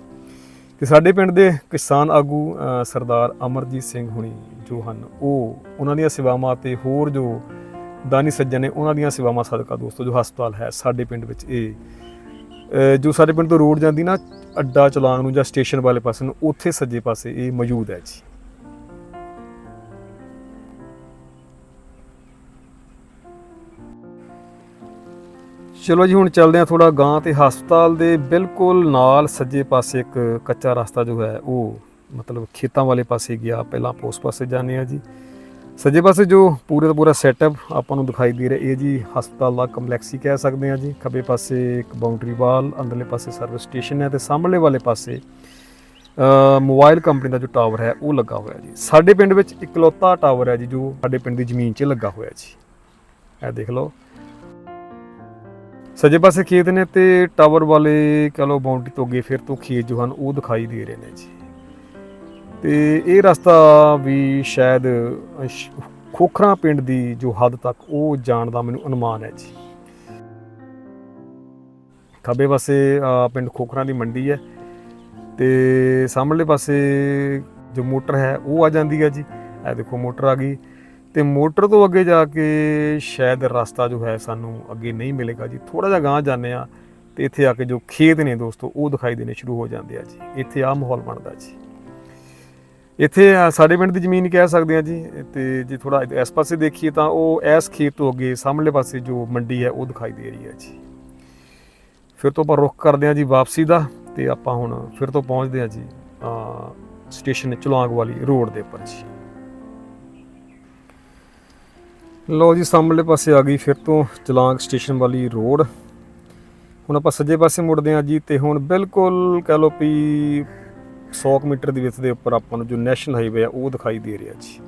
ਤੇ ਸਾਡੇ ਪਿੰਡ ਦੇ ਕਿਸਾਨ ਆਗੂ ਸਰਦਾਰ ਅਮਰਜੀਤ ਸਿੰਘ ਹੁਣੀ ਜੋ ਹਨ, ਉਹ ਉਹਨਾਂ ਦੀਆਂ ਸੇਵਾਵਾਂ ਤੇ ਹੋਰ ਜੋ ਦਾਨੀ ਸੱਜਣ ਨੇ ਉਹਨਾਂ ਦੀਆਂ ਸੇਵਾਵਾਂ ਸਦਕਾ ਦੋਸਤੋ, ਜੋ ਹਸਪਤਾਲ ਹੈ ਸਾਡੇ ਪਿੰਡ ਵਿੱਚ ਇਹ ਜੋ ਸਾਡੇ ਪਿੰਡ ਤੋਂ ਰੋਡ ਜਾਂਦੀ ਨਾ, ਅੱਡਾ ਚਲਾਂਗ ਨੂੰ ਜਾਂ ਸਟੇਸ਼ਨ ਵਾਲੇ ਪਾਸੇ ਨੂੰ, ਉੱਥੇ ਸੱਜੇ ਪਾਸੇ ਇਹ ਮੌਜੂਦ ਹੈ ਜੀ। ਚਲੋ ਜੀ, ਹੁਣ ਚੱਲਦੇ ਹਾਂ ਥੋੜਾ ਗਾਂ ਤੇ ਹਸਪਤਾਲ ਦੇ ਬਿਲਕੁਲ ਨਾਲ ਸੱਜੇ ਪਾਸੇ ਇੱਕ ਕੱਚਾ ਰਸਤਾ ਜੋ ਹੈ, ਉਹ ਮਤਲਬ ਖੇਤਾਂ ਵਾਲੇ ਪਾਸੇ ਗਿਆ। ਪਹਿਲਾਂ ਆਪਾਂ ਪਾਸੇ ਜਾਂਦੇ ਆ ਜੀ। ਸੱਜੇ ਪਾਸੇ ਜੋ ਪੂਰੇ ਦਾ ਪੂਰਾ ਸੈਟਅਪ ਆਪਾਂ ਨੂੰ ਦਿਖਾਈ ਦੇ ਰਿਹਾ ਇਹ ਜੀ ਹਸਪਤਾਲ ਦਾ ਕੰਪਲੈਕਸ ਹੀ ਕਹਿ ਸਕਦੇ ਹਾਂ ਜੀ। ਖੱਬੇ ਪਾਸੇ ਇੱਕ ਬਾਉਂਡਰੀ ਵਾਲ ਅੰਦਰਲੇ ਪਾਸੇ ਸਰਵਿਸ ਸਟੇਸ਼ਨ ਹੈ ਤੇ ਸਾਹਮਣੇ ਵਾਲੇ ਪਾਸੇ ਅ, ਮੋਬਾਈਲ ਕੰਪਨੀ ਦਾ ਜੋ ਟਾਵਰ ਹੈ ਉਹ ਲੱਗਾ ਹੋਇਆ ਜੀ। ਸਾਡੇ ਪਿੰਡ ਵਿੱਚ ਇਕਲੌਤਾ ਟਾਵਰ ਹੈ ਜੀ ਜੋ ਸਾਡੇ ਪਿੰਡ ਦੀ ਜ਼ਮੀਨ 'ਚ ਲੱਗਾ ਹੋਇਆ ਜੀ। ਇਹ ਦੇਖ ਲਓ। ਸੱਜੇ ਪਾਸੇ ਖੇਤ ਨੇ ਤੇ ਟਾਵਰ ਵਾਲੇ ਕਹ ਲਓ ਬਾਉਂਡਰੀ ਤੋਂ ਅੱਗੇ ਫਿਰ ਤੋਂ ਖੇਤ ਜੋ ਹਨ ਉਹ ਦਿਖਾਈ ਦੇ ਰਹੇ ਨੇ ਜੀ। ਤੇ ਇਹ ਰਸਤਾ ਵੀ ਸ਼ਾਇਦ ਅਸ਼- ਖੋਖਰਾਂ ਪਿੰਡ ਦੀ ਜੋ ਹੱਦ ਤੱਕ ਉਹ ਜਾਣ ਦਾ ਮੈਨੂੰ ਅਨੁਮਾਨ ਹੈ ਜੀ। ਖੱਬੇ ਪਾਸੇ ਪਿੰਡ ਖੋਖਰਾਂ ਦੀ ਮੰਡੀ ਹੈ ਤੇ ਸਾਹਮਣੇ ਪਾਸੇ ਜੋ ਮੋਟਰ ਹੈ ਉਹ ਆ ਜਾਂਦੀ ਹੈ ਜੀ। ਇਹ ਦੇਖੋ ਮੋਟਰ ਆ ਗਈ ਤੇ ਮੋਟਰ ਤੋਂ ਅੱਗੇ ਜਾ ਕੇ ਸ਼ਾਇਦ ਰਸਤਾ ਜੋ ਹੈ ਸਾਨੂੰ ਅੱਗੇ ਨਹੀਂ ਮਿਲੇਗਾ ਜੀ। ਥੋੜਾ ਜਿਹਾ ਗਾਂਹ ਜਾਂਦੇ ਆ ਤੇ ਇੱਥੇ ਆ ਕੇ ਜੋ ਖੇਤ ਨੇ ਦੋਸਤੋ, ਉਹ ਦਿਖਾਈ ਦੇਣੇ ਸ਼ੁਰੂ ਹੋ ਜਾਂਦੇ ਆ ਜੀ। ਇੱਥੇ ਆ ਮਾਹੌਲ ਬਣਦਾ ਜੀ। ਇੱਥੇ ਸਾਡੇ ਪਿੰਡ ਦੀ ਜ਼ਮੀਨ ਕਹਿ ਸਕਦੇ ਆ ਜੀ, ਤੇ ਜੇ ਥੋੜਾ ਇਸ ਪਾਸੇ ਦੇਖੀਏ ਤਾਂ ਉਹ ਇਸ ਖੇਤ ਤੋਂ ਅੱਗੇ ਸਾਹਮਣੇ ਪਾਸੇ ਜੋ ਮੰਡੀ ਹੈ, ਉਹ ਦਿਖਾਈ ਦੇ ਰਹੀ ਹੈ ਜੀ। ਫਿਰ ਤੋਂ ਆਪਾਂ ਰੁਖ ਕਰਦੇ ਆ ਜੀ ਵਾਪਸੀ ਦਾ, ਤੇ ਆਪਾਂ ਹੁਣ ਫਿਰ ਤੋਂ ਪਹੁੰਚਦੇ ਆ ਜੀ ਸਟੇਸ਼ਨ ਚਲਾਂਗ ਵਾਲੀ ਰੋਡ ਦੇ ਉੱਪਰ ਜੀ। ਲੋ ਜੀ, ਸਾਹਮਣੇ ਪਾਸੇ ਆ ਗਈ ਫਿਰ ਤੋਂ ਚਲਾਂਗ ਸਟੇਸ਼ਨ ਵਾਲੀ ਰੋਡ। ਹੁਣ ਆਪਾਂ ਸੱਜੇ ਪਾਸੇ ਮੁੜਦੇ ਹਾਂ ਜੀ, ਤੇ ਹੁਣ ਬਿਲਕੁਲ ਕਹ ਲਓ ਵੀ 100 ਕੁ ਮੀਟਰ ਦੀ ਵਿੱਥ ਦੇ ਉੱਪਰ ਆਪਾਂ ਨੂੰ ਜੋ ਨੈਸ਼ਨਲ ਹਾਈਵੇ ਆ, ਉਹ ਦਿਖਾਈ ਦੇ ਰਿਹਾ ਜੀ।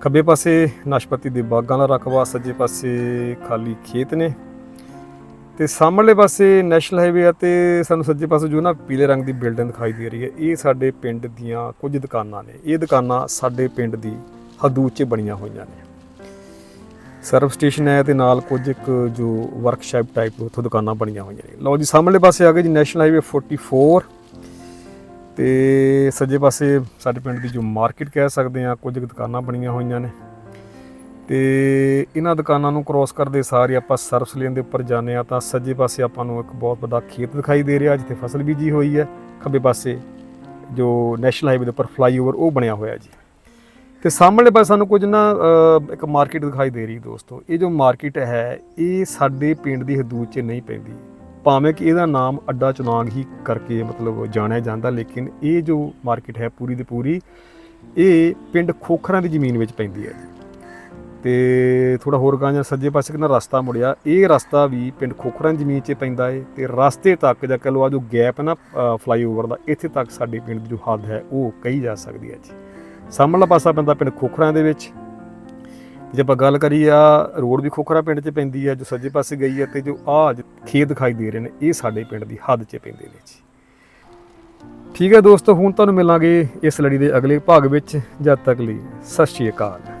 ਖੱਬੇ ਪਾਸੇ ਨਾਸ਼ਪਤੀ ਦੇ ਬਾਗਾਂ ਦਾ ਰਕਬਾ, ਸੱਜੇ ਪਾਸੇ ਖਾਲੀ ਖੇਤ ਨੇ ਤੇ ਸਾਹਮਣੇ ਪਾਸੇ ਨੈਸ਼ਨਲ ਹਾਈਵੇ ਆ ਤੇ ਸਾਨੂੰ ਸੱਜੇ ਪਾਸੇ ਜੋ ਨਾ ਪੀਲੇ ਰੰਗ ਦੀ ਬਿਲਡਿੰਗ ਦਿਖਾਈ ਦੇ ਰਹੀ ਹੈ। ਇਹ ਸਾਡੇ ਪਿੰਡ ਦੀਆਂ ਕੁਝ ਦੁਕਾਨਾਂ ਨੇ। ਇਹ ਦੁਕਾਨਾਂ ਸਾਡੇ ਪਿੰਡ ਦੀ ਹਦੂਦ 'ਚ ਬਣੀਆਂ ਹੋਈਆਂ ਨੇ। ਸਰਵ ਸਟੇਸ਼ਨ ਹੈ ਤੇ ਨਾਲ ਕੁਝ ਇੱਕ ਜੋ ਵਰਕਸ਼ਾਪ ਟਾਈਪ ਉੱਥੋਂ ਦੁਕਾਨਾਂ ਬਣੀਆਂ ਹੋਈਆਂ ਨੇ। ਲਓ ਜੀ, ਸਾਹਮਣੇ ਪਾਸੇ ਆ ਗਏ ਜੀ ਨੈਸ਼ਨਲ ਹਾਈਵੇ 44 ਤੇ ਸੱਜੇ ਪਾਸੇ ਸਾਡੇ ਪਿੰਡ ਦੀ ਜੋ ਮਾਰਕੀਟ ਕਹਿ ਸਕਦੇ ਆ ਕੁਝ ਦੁਕਾਨਾਂ ਬਣੀਆਂ ਹੋਈਆਂ ਨੇ। ਤੇ ਇਹਨਾਂ ਦੁਕਾਨਾਂ ਨੂੰ ਕ੍ਰੋਸ ਕਰਦੇ ਸਾਰੇ ਆਪਾਂ ਸਰਵਿਸ ਲੇਨ ਦੇ ਉੱਪਰ ਜਾਂਦੇ ਆ ਤਾਂ ਸੱਜੇ ਪਾਸੇ ਆਪਾਂ ਨੂੰ ਇੱਕ ਬਹੁਤ ਵੱਡਾ ਖੇਤ ਦਿਖਾਈ ਦੇ ਰਿਹਾ, ਜਿੱਥੇ ਫਸਲ ਬੀਜੀ ਹੋਈ ਹੈ। ਖੱਬੇ ਪਾਸੇ ਜੋ ਨੈਸ਼ਨਲ ਹਾਈਵੇ ਦੇ ਉੱਪਰ ਫਲਾਈਓਵਰ ਉਹ ਬਣਿਆ ਹੋਇਆ ਜੀ। ਤੇ ਸਾਹਮਣੇ ਪਾਸੇ ਸਾਨੂੰ ਕੁਝ ਨਾ ਇੱਕ ਮਾਰਕੀਟ ਦਿਖਾਈ ਦੇ ਰਹੀ ਦੋਸਤੋ। ਇਹ ਜੋ ਮਾਰਕੀਟ ਹੈ, ਇਹ ਸਾਡੇ ਪਿੰਡ ਦੀ ਹਦੂਦ 'ਚ ਨਹੀਂ ਪੈਂਦੀ। ਭਾਵੇਂ ਕਿ ਇਹਦਾ ਨਾਮ ਅੱਡਾ ਚੁਨਾਂਗ ਹੀ ਕਰਕੇ ਮਤਲਬ ਜਾਣਿਆ ਜਾਂਦਾ, ਲੇਕਿਨ ਇਹ ਜੋ ਮਾਰਕੀਟ ਹੈ ਪੂਰੀ ਦੀ ਪੂਰੀ, ਇਹ ਪਿੰਡ ਖੋਖਰਾਂ ਦੀ ਜ਼ਮੀਨ ਵਿੱਚ ਪੈਂਦੀ ਹੈ। ਤੇ ਥੋੜਾ ਹੋਰ ਗਾਂ ਜਾਂ ਸੱਜੇ ਪਾਸੇ ਕਿੰਨਾ ਰਸਤਾ ਮੁੜਿਆ, ਇਹ ਰਸਤਾ ਵੀ ਪਿੰਡ ਖੋਖਰਾਂ ਦੀ ਜ਼ਮੀਨ 'ਚ ਪੈਂਦਾ ਏ ਤੇ ਰਸਤੇ ਤੱਕ ਜਾਂ ਕਹ ਲਓ ਆ ਜੋ ਗੈਪ ਹੈ ਨਾ ਫਲਾਈਓਵਰ ਦਾ, ਇੱਥੇ ਤੱਕ ਸਾਡੇ ਪਿੰਡ ਦੀ ਜੋ ਹੱਦ ਹੈ, ਉਹ ਕਹੀ ਜਾ ਸਕਦੀ ਹੈ ਜੀ। ਸਾਹਮਣਾ ਪਾਸਾ ਪੈਂਦਾ ਪਿੰਡ ਖੋਖਰਾਂ ਦੇ ਵਿੱਚ। ਜੇ ਆਪਾਂ ਗੱਲ ਕਰੀਏ, ਆ ਰੋਡ ਵੀ ਖੋਖਰਾ ਪਿੰਡ 'ਚ ਪੈਂਦੀ ਹੈ ਜੋ ਸੱਜੇ ਪਾਸੇ ਗਈ ਹੈ ਤੇ ਜੋ ਆ ਖੇਤ ਦਿਖਾਈ ਦੇ ਰਹੇ ਨੇ, ਇਹ ਸਾਡੇ ਪਿੰਡ ਦੀ ਹੱਦ 'ਚ ਪੈਂਦੇ ਨੇ ਜੀ। ਠੀਕ ਹੈ ਦੋਸਤੋ, ਹੁਣ ਤੁਹਾਨੂੰ ਮਿਲਾਂਗੇ ਇਸ ਲੜੀ ਦੇ ਅਗਲੇ ਭਾਗ ਵਿੱਚ। ਜਦ ਤੱਕ ਲਈ ਸਤਿ ਸ਼੍ਰੀ ਅਕਾਲ।